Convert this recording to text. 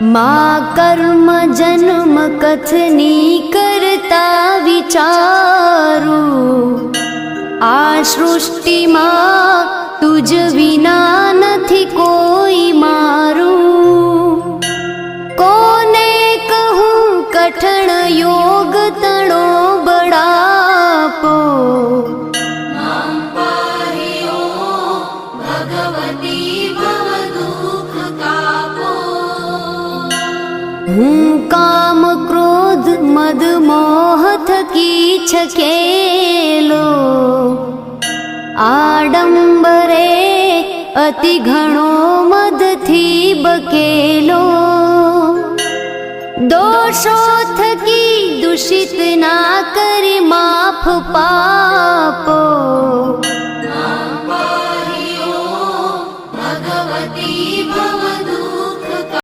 મા કર્મ જન્મ કથની કરતા વિચારું. આ સૃષ્ટિમાં તુજ વિના નથી કોઈ મારું. કોને કહું કઠણ યોગ તણો બડાપો હું કામ ક્રોધ મદ મોહ થકી છકેલો આડંબરે અતિ ઘણો મદથી બકેલો. દોષો થકી દૂષિત ના કરી માફ પાપો. ભગવતી ભવ